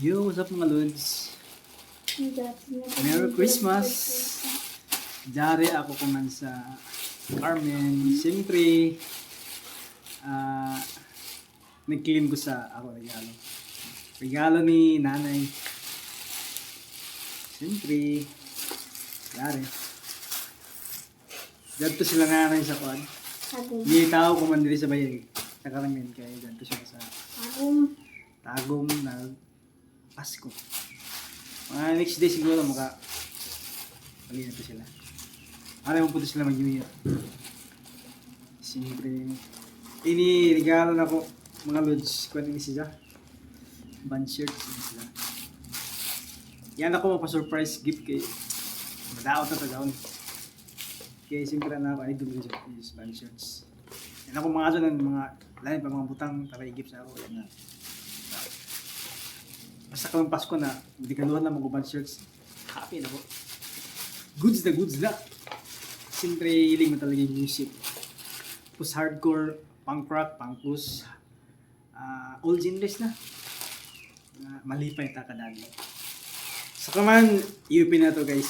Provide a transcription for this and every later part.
Yo, what's up mga lods? Merry Christmas! Jare ako kuman sa Carmen. Siyempre, ah, nag-claim ko sa ako regalo. Regalo ni nanay. Siyempre, Jare. Dito sila nanay sa kwan. Hindi tao ko man diri sa bayag. Sa Carmen kaya dito siya sa tagong na Pasko. Mga next day siguro maka pali na sila. Ano mo punta sila mag New Year. Siyempre, ini regalo na ko mga lods. Kung ano siya. Band shirts ini sila. Yan ako mapasurprise gift kay Madaot na to gawin. Kaya siyempre na ako idol ko sa band shirts. Yan ako mga dyan ng mga lain pa mga butang para i-gift sa ako. Yan na. Basta kung Pasko na, hindi kaluhan na mag-band shirts. Happy na po. Goods na goods na. Siyempre, hiling mo talaga yung music. Tapos hardcore, punk rock, punk push, ah, all genres na. Uh, malipay ta kadali. Sa kaman, UP na to guys.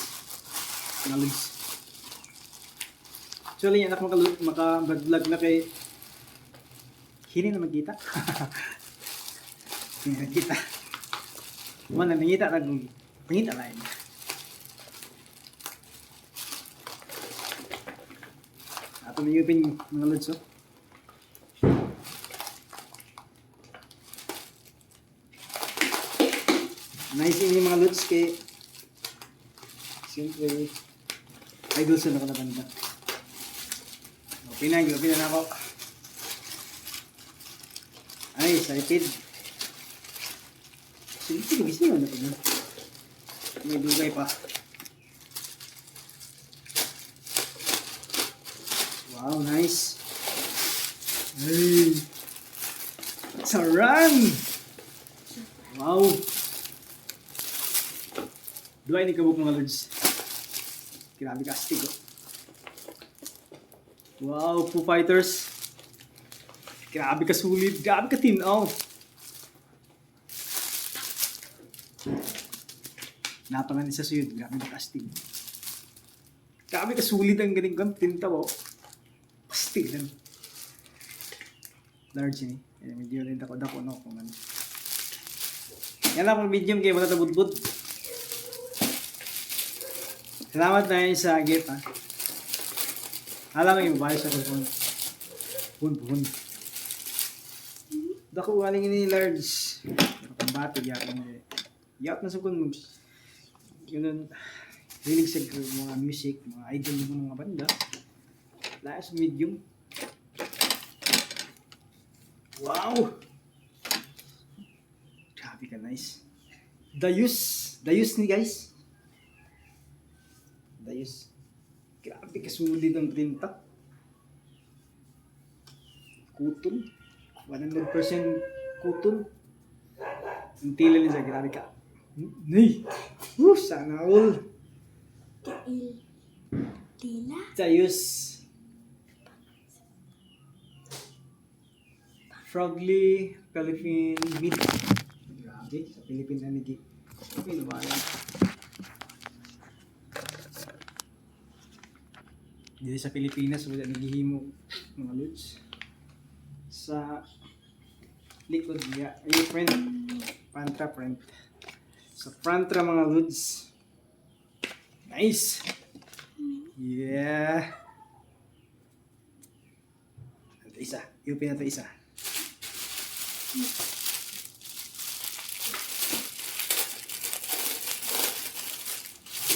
Lods. Actually, anak maka- maka-vlog na kay Hini na magkita. Hini na magkita. Nangita na kung pangita lain. Ato may upin mga lods oh. Nice ini mga lods kay Siyempre idol sa nakalabanda. Pinag, pinag na ako. Ay, excited. Sige, sige na ito. May dugay pa. Wow, nice. Hey. Run! Wow. Duay ni kabuk mga lods. Grabe ka oh. Wow, Foo Fighters. Grabe ka sulit. Grabe ka tinaw. Napangan isa suyod. Grabe ka astig. Grabe ka sulit ang galing kang tintaw. Oh. Astig lang. Large ni. Eh, medyo rin ako dako no kung ano. Yan lang ang medium kayo wala tabudbud. Salamat na sa gift ha. Alam mo yung bahay sa phone. Phone, phone. Dako galing ni large. Pambati yak na. Yak na sa kun yun hilig sa mga music, mga idol ng mga banda. Last medium. Wow! Grabe ka nice. Dayus. Dayus ni guys. Dayus. Grabe ka sulit ang tinta. Kuton. 100% kuton. Ang tila niya grabe ka. Nay! Uh, sana all. Kail. Tila. Dayus. Frogly, Philippine Meat. Grabe, sa Philippine na nigi. Okay, lumala. Dito sa Pilipinas, wala nagihimo mga lods. Sa likod niya, ay print, Pantra print. Sa Pantra mga lods. Nice! Yeah! Ito isa. UP na ito isa.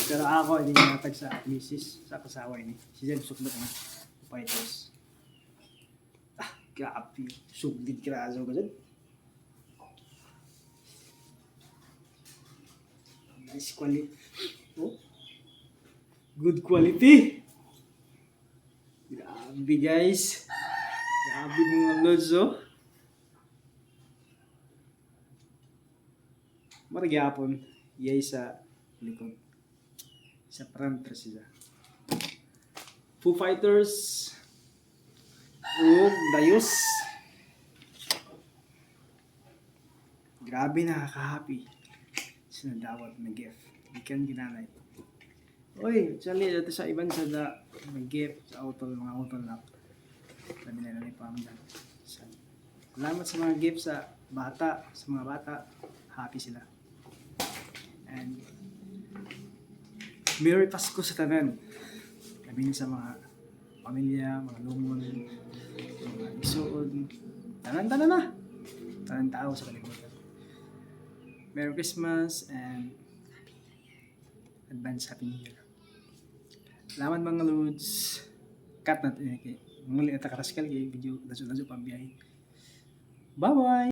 Pero ako, hindi natag sa misis, sa kasawa ini. Si Jen, sukbot na. Fighters. Ah, grabe. Sugdid kiraso ka dyan. Nice quality. Oh. Good quality. Grabe guys. Grabe mga lods oh. Maragyapon. Yay sa likod. Sa front siya. Foo Fighters. Ug Dayos. Grabe nakaka-happy. Sinadawat na gift. Ikan ginanay. Uy, actually, dito sa iban sa da, may gift sa auto, mga auto lock. Sabi nila ni Pam dyan. Sa- Salamat sa mga gift sa bata, sa mga bata. Happy sila. And Merry Pasko sa tanan. Sabihin sa mga pamilya, mga lumon, mga isuod, tanan-tanan na. Tanan tao sa kalimutan. Merry Christmas and advance Happy New Year. Salamat mga Lods. Cut natin. Okay. Muli na takaraskal kay video. Daso-daso pambiyahe. Bye-bye!